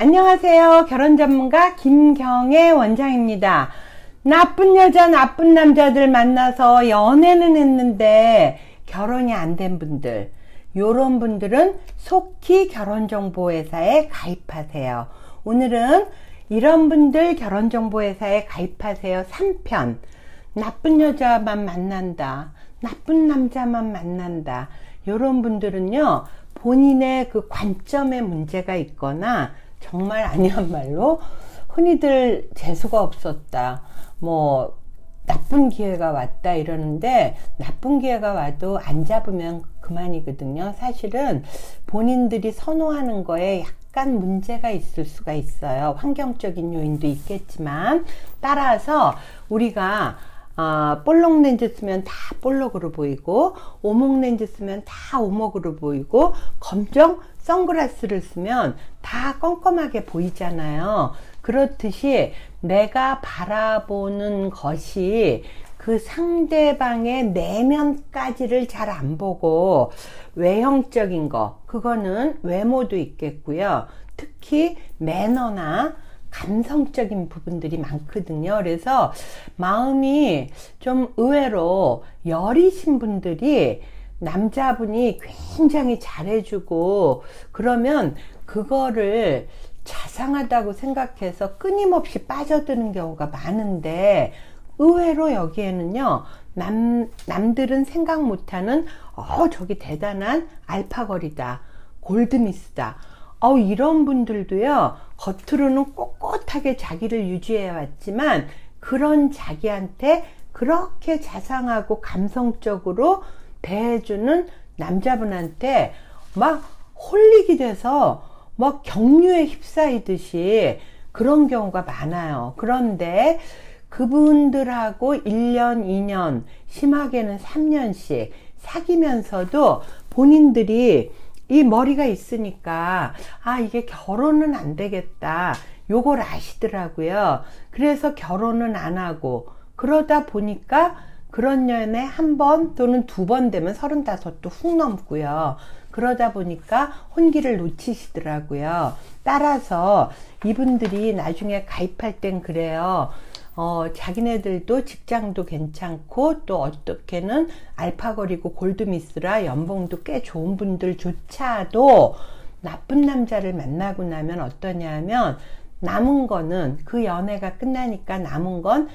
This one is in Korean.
안녕하세요. 결혼 전문가 김경애 원장입니다. 나쁜 여자, 나쁜 남자들 만나서 연애는 했는데 결혼이 안 된 분들, 요런 분들은 속히 결혼정보회사에 가입하세요. 오늘은 이런 분들 결혼정보회사에 가입하세요. 3편. 나쁜 여자만 만난다. 나쁜 남자만 만난다. 요런 분들은요, 본인의 그 관점에 문제가 있거나 정말 아니한 말로 흔히들 재수가 없었다. 뭐 나쁜 기회가 왔다 이러는데 나쁜 기회가 와도 안 잡으면 그만이거든요. 사실은 본인들이 선호하는 거에 약간 문제가 있을 수가 있어요. 환경적인 요인도 있겠지만 따라서 우리가 어, 볼록 렌즈 쓰면 다 볼록으로 보이고 오목 렌즈 쓰면 다 오목으로 보이고 검정 선글라스를 쓰면 다 껌껌하게 보이잖아요. 그렇듯이 내가 바라보는 것이 그 상대방의 내면까지를 잘 안 보고 외형적인 거, 그거는 외모도 있겠고요. 특히 매너나 감성적인 부분들이 많거든요. 그래서 마음이 좀 의외로 여리신 분들이 남자분이 굉장히 잘해주고 그러면 그거를 자상하다고 생각해서 끊임없이 빠져드는 경우가 많은데 의외로 여기에는요 남, 남들은 생각 못하는 어 저기 대단한 알파걸이다 골드미스다 어 이런 분들도요 겉으로는 꼿꼿하게 자기를 유지해 왔지만 그런 자기한테 그렇게 자상하고 감성적으로 대해주는 남자분한테 막 홀리게 돼서 막 경류에 휩싸이듯이 그런 경우가 많아요. 그런데 그분들하고 1년, 2년, 심하게는 3년씩 사귀면서도 본인들이 이 머리가 있으니까 아 이게 결혼은 안 되겠다. 요걸 아시더라고요. 그래서 결혼은 안 하고 그러다 보니까 그런 연애 한 번 또는 두 번 되면 서른다섯도 훅 넘고요. 그러다 보니까 혼기를 놓치시더라고요. 따라서 이분들이 나중에 가입할 땐 그래요 어, 자기네들도 직장도 괜찮고 또 어떻게는 알파걸이고 골드미스라 연봉도 꽤 좋은 분들조차도 나쁜 남자를 만나고 나면 어떠냐면 남은 거는 그 연애가 끝나니까 남은 건